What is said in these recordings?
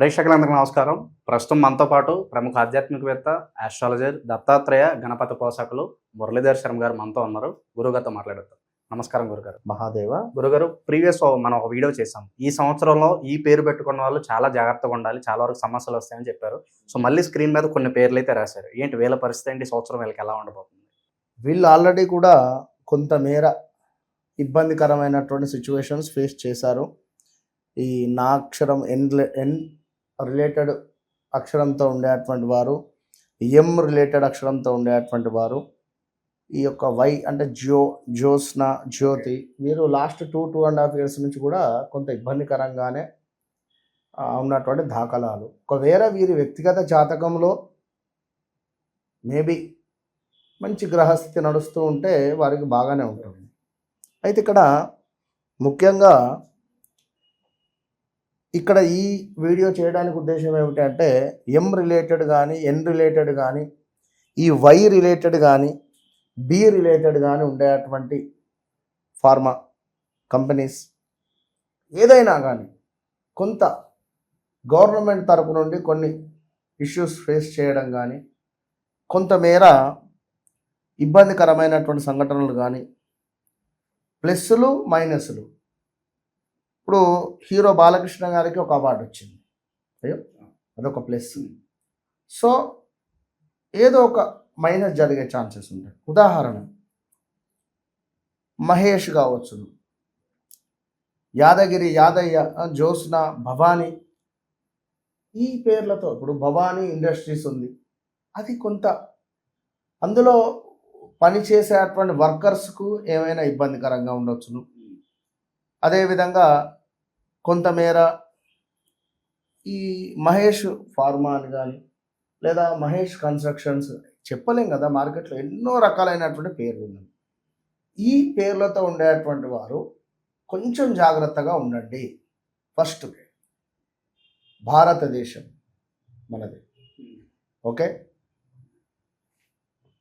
ప్రేక్షకులందరికీ నమస్కారం. ప్రస్తుతం మనతో పాటు ప్రముఖ ఆధ్యాత్మికవేత్త ఆస్ట్రాలజర్ దత్తాత్రేయ గణపతి పోషకులు మురళీధర్ శర్మ గారు మనతో ఉన్నారు. గురుగారితో మాట్లాడతాం నమస్కారం గురుగారు మహాదేవ. గురుగారు ప్రీవియస్ మనం ఒక వీడియో చేసాం ఈ సంవత్సరంలో ఈ పేరు పెట్టుకున్న వాళ్ళు చాలా జాగ్రత్తగా ఉండాలి చాలా వరకు సమస్యలు వస్తాయని చెప్పారు. సో మళ్ళీ స్క్రీన్ మీద కొన్ని పేర్లు అయితే రాశారు. ఏంటి వీళ్ళ పరిస్థితి ఏంటి? సంవత్సరం వీళ్ళకి ఎలా ఉండబోతుంది? వీళ్ళు ఆల్రెడీ కూడా కొంతమేర ఇబ్బందికరమైనటువంటి సిచ్యువేషన్స్ ఫేస్ చేశారు. ఈ నా అక్షరం ఎన్ ఎన్ రిలేటెడ్ అక్షరంతో ఉండేటువంటి వారు ఎం రిలేటెడ్ అక్షరంతో ఉండేటువంటి వారు ఈ యొక్క వై అంటే జ్యో జ్యోత్స్న జ్యోతి వీరు last two two and half years నుంచి కూడా కొంత ఇబ్బందికరంగానే ఉన్నటువంటి దాఖలాలు. ఒకవేళ వీరి వ్యక్తిగత జాతకంలో మేబీ మంచి గ్రహస్థితి నడుస్తూ ఉంటే వారికి బాగానే ఉంటుంది. అయితే ఇక్కడ ముఖ్యంగా ఇక్కడ ఈ వీడియో చేయడానికి ఉద్దేశం ఏమిటంటే ఎం రిలేటెడ్ కానీ ఎన్ రిలేటెడ్ కానీ ఈ వై రిలేటెడ్ కానీ బి రిలేటెడ్ కానీ ఉండేటువంటి ఫార్మా కంపెనీస్ ఏదైనా కానీ కొంత గవర్నమెంట్ తరపు నుండి కొన్ని ఇష్యూస్ ఫేస్ చేయడం కానీ కొంతమేర ఇబ్బందికరమైనటువంటి సంఘటనలు కానీ ప్లస్లు మైనస్లు ఇప్పుడు హీరో బాలకృష్ణ గారికి ఒక అవార్డు వచ్చింది. అయ్యో అదొక ప్లస్ సో ఏదో ఒక మైనస్ జరిగే ఛాన్సెస్ ఉంటాయి. ఉదాహరణ మహేష్ కావచ్చును యాదగిరి యాదయ్య జ్యోత్స్న భవానీ ఈ పేర్లతో ఇప్పుడు భవానీ ఇండస్ట్రీస్ ఉంది. అది కొంత అందులో పనిచేసేటువంటి వర్కర్స్కు ఏమైనా ఇబ్బందికరంగా ఉండొచ్చును? అదేవిధంగా కొంతమేర ఈ మహేష్ ఫార్మా అని కానీ లేదా మహేష్ కన్స్ట్రక్షన్స్ చెప్పలేం కదా మార్కెట్లో ఎన్నో రకాలైనటువంటి పేర్లు ఉన్నాయి. ఈ పేర్లతో ఉండేటువంటి వారు కొంచెం జాగ్రత్తగా ఉండండి. ఫస్ట్ భారతదేశం మనది. ఓకే?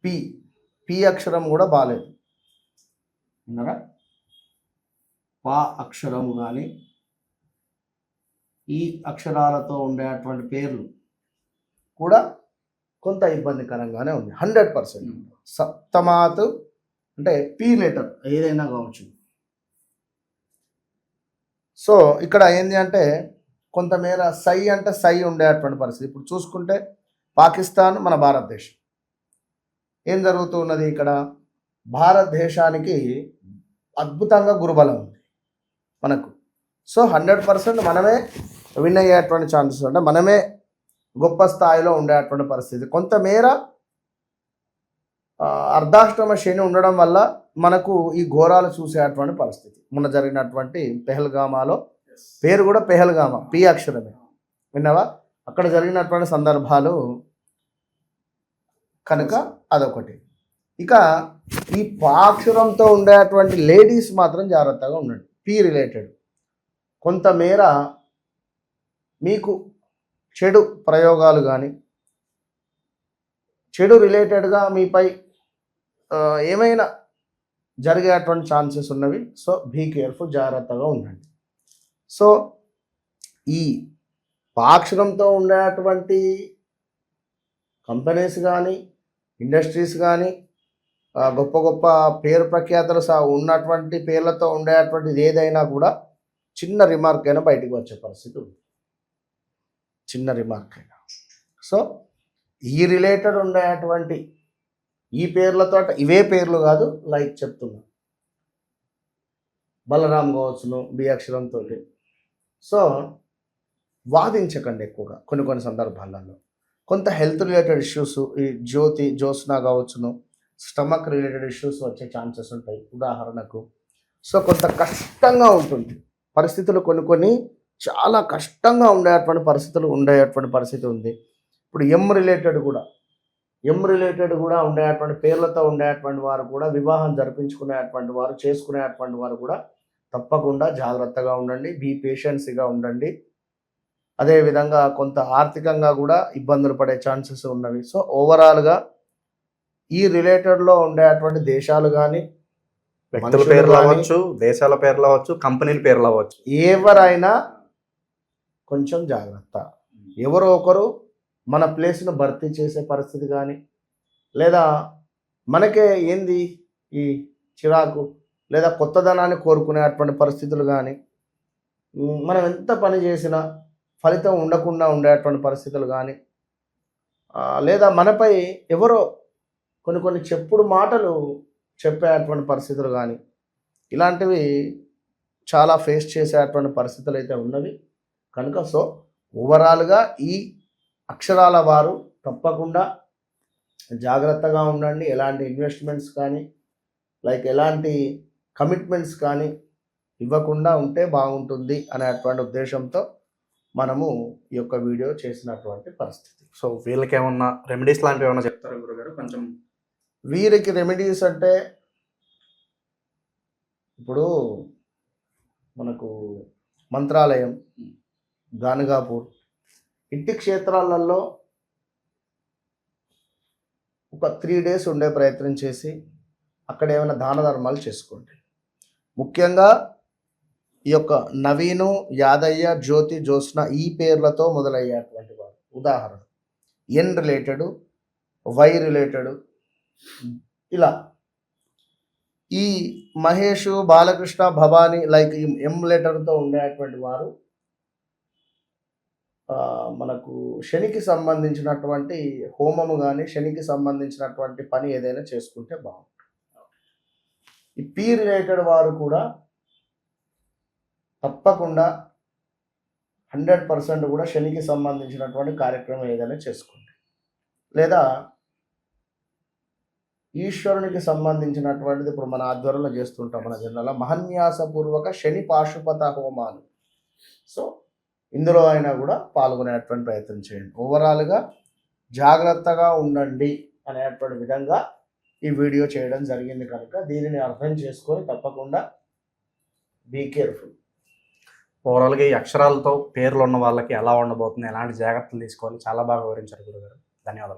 పి పి అక్షరం కూడా బాగాలేదు విన్నారా? పా అక్షరము కానీ ఈ అక్షరాలతో ఉండేటువంటి పేర్లు కూడా కొంత ఇబ్బందికరంగానే ఉంది హండ్రెడ్ పర్సెంట్. సప్తమాత్ అంటే పి లెటర్ ఏదైనా కావచ్చు. సో ఇక్కడ ఏంది అంటే కొంతమేర సై అంటే సై ఉండేటువంటి పరిస్థితి. ఇప్పుడు చూసుకుంటే పాకిస్తాన్ మన భారతదేశం. ఏం జరుగుతూ ఉన్నది ఇక్కడ? భారతదేశానికి అద్భుతంగా గురుబలం ఉంది. మనకు. సో హండ్రెడ్ పర్సెంట్ మనమే విన్ అయ్యేటువంటి ఛాన్సెస్ అంటే మనమే గొప్ప స్థాయిలో ఉండేటువంటి పరిస్థితి. కొంతమేర అర్ధాష్టమ శని ఉండడం వల్ల మనకు ఈ ఘోరాలు చూసేటువంటి పరిస్థితి. మొన్న జరిగినటువంటి పెహల్గామాలో పేరు కూడా పెహల్గామా పి అక్షరమే. విన్నావా? అక్కడ జరిగినటువంటి సందర్భాలు కనుక అదొకటి. ఇక ఈ పాక్షరంతో ఉండేటువంటి లేడీస్ మాత్రం జాగ్రత్తగా ఉండండి. పి రిలేటెడ్ కొంతమేర మీకు చెడు ప్రయోగాలు కానీ చెడు రిలేటెడ్గా మీపై ఏమైనా జరిగేటువంటి ఛాన్సెస్ ఉన్నవి సో బీ కేర్ఫుల్ జాగ్రత్తగా ఉండండి. సో ఈ పాక్షికంతో ఉండేటువంటి కంపెనీస్ కానీ ఇండస్ట్రీస్ కానీ గొప్ప గొప్ప పేరు ప్రఖ్యాతలు సా ఉన్నటువంటి పేర్లతో ఉండేటువంటిది ఏదైనా కూడా చిన్న రిమార్క్ అయినా బయటికి వచ్చే పరిస్థితి ఉంది. చిన్న రిమార్క్ అయినా. సో ఈ రిలేటెడ్ ఉండేటువంటి ఈ పేర్లతో ఇవే పేర్లు కాదు లైక్ చెప్తున్నా. బలరాం కావచ్చును బి అక్షరంతో సో వాదించకండి ఎక్కువగా కొన్ని కొన్ని సందర్భాలలో. కొంత హెల్త్ రిలేటెడ్ ఇష్యూస్ ఈ జ్యోతి జ్యోత్స్న కావచ్చును. స్టమక్ రిలేటెడ్ ఇష్యూస్ వచ్చే ఛాన్సెస్ ఉంటాయి. ఉదాహరణకు సో కొంత కష్టంగా ఉంటుంది. పరిస్థితులు కొన్ని కొన్ని చాలా కష్టంగా ఉండేటువంటి పరిస్థితులు ఉండేటువంటి పరిస్థితి ఉంది. ఇప్పుడు ఎం రిలేటెడ్ కూడా ఎం రిలేటెడ్ కూడా ఉండేటువంటి పేర్లతో ఉండేటువంటి వారు కూడా వివాహం జరిపించుకునేటువంటి వారు చేసుకునేటువంటి వారు కూడా తప్పకుండా జాగ్రత్తగా ఉండండి. బీ పేషెన్సీగా ఉండండి. అదేవిధంగా కొంత ఆర్థికంగా కూడా ఇబ్బందులు పడే ఛాన్సెస్ ఉన్నవి. సో ఓవరాల్గా ఈ రిలేటెడ్లో ఉండేటువంటి దేశాలు కానీ వ్యక్తుల పేర్లు అవ్వచ్చు దేశాల పేర్లు అవ్వచ్చు కంపెనీల పేర్లు అవ్వచ్చు. ఎవరైనా కొంచెం జాగ్రత్త. ఎవరో ఒకరు మన ప్లేస్ను భర్తీ చేసే పరిస్థితి కానీ లేదా మనకే ఏంది ఈ చిరాకు లేదా కొత్తదనాన్ని కోరుకునేటువంటి పరిస్థితులు కానీ మనం ఎంత పని చేసినా ఫలితం ఉండకుండా ఉండేటువంటి పరిస్థితులు కానీ లేదా మనపై ఎవరో కొన్ని కొన్ని చెప్పుడు మాటలు చెప్పేటువంటి పరిస్థితులు కానీ ఇలాంటివి చాలా ఫేస్ చేసేటువంటి పరిస్థితులు అయితే ఉన్నవి. కనుక సో ఓవరాల్గా ఈ అక్షరాల వారు తప్పకుండా జాగ్రత్తగా ఉండండి. ఎలాంటి ఇన్వెస్ట్మెంట్స్ కానీ లైక్ ఎలాంటి కమిట్మెంట్స్ కానీ ఇవ్వకుండా ఉంటే బాగుంటుంది అనేటువంటి ఉద్దేశంతో మనము ఈ యొక్క వీడియో చేసినటువంటి పరిస్థితి. సో వీళ్ళకి ఏమన్నా రెమెడీస్ లాంటివి ఏమన్నా చెప్తారా గురుగారు? కొంచెం వీరికి రెమెడీస్ అంటే ఇప్పుడు మనకు మంత్రాలయం గానగాపూర్ ఇంటి క్షేత్రాలలో ఒక త్రీ డేస్ ఉండే ప్రయత్నం చేసి అక్కడ ఏమైనా దాన ధర్మాలు చేసుకోండి. ముఖ్యంగా ఈ యొక్క నవీను యాదయ్య జ్యోతి జ్యోత్స్న ఈ పేర్లతో మొదలయ్యేటువంటి వారు. ఉదాహరణ ఎన్ రిలేటెడ్ వై రిలేటెడ్ ఇలా. ఈ మహేష్ బాలకృష్ణ భవానీ లైక్ ఎం లెటర్తో ఉండేటువంటి వారు మనకు శనికి సంబంధించినటువంటి హోమము కానీ శనికి సంబంధించినటువంటి పని ఏదైనా చేసుకుంటే బాగుంటుంది. ఈ పీ రిలేటెడ్ వారు కూడా తప్పకుండా హండ్రెడ్ పర్సెంట్ కూడా శనికి సంబంధించినటువంటి కార్యక్రమం ఏదైనా చేసుకోండి. లేదా ఈశ్వరునికి సంబంధించినటువంటిది ఇప్పుడు మన ఆధ్వర్యంలో చేస్తుంటాం మన జిల్లాలో మహన్యాసపూర్వక శని పాశుపత హోమాలు. సో ఇందులో అయినా కూడా పాల్గొనేటువంటి ప్రయత్నం చేయండి. ఓవరాల్గా జాగ్రత్తగా ఉండండి అనేటువంటి విధంగా ఈ వీడియో చేయడం జరిగింది కనుక దీనిని అర్థం చేసుకొని తప్పకుండా బీ కేర్ఫుల్ ఓవరాల్గా ఈ అక్షరాలతో పేర్లు ఉన్న వాళ్ళకి ఎలా ఉండబోతుంది ఎలాంటి జాగ్రత్తలు తీసుకోవాలి చాలా బాగా వివరించారు గురుగారు. ధన్యవాదాలు.